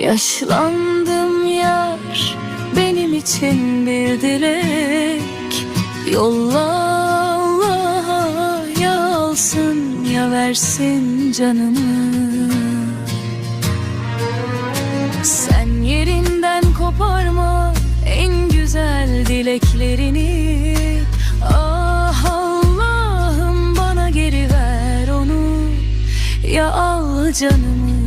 Yaşlandım yar benim için bir dilek. Yolla Allah'a ya alsın ya versin canımı. Sen yerinden koparma en güzel dileklerini. Ah Allah'ım bana geri ver onu. Ya al canımı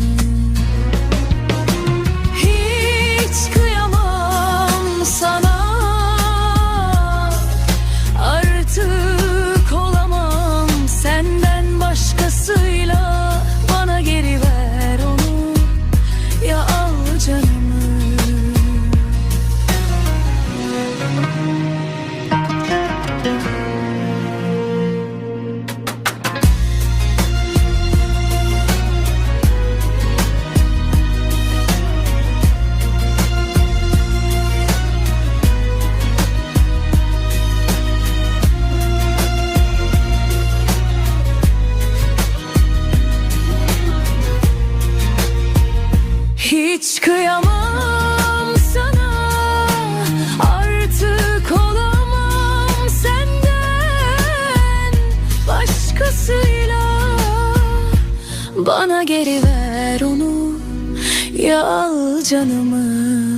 Hiç kıyamam sana. Artık olamam senden Başkasıyla. Bana geri ver onu Ya al canımı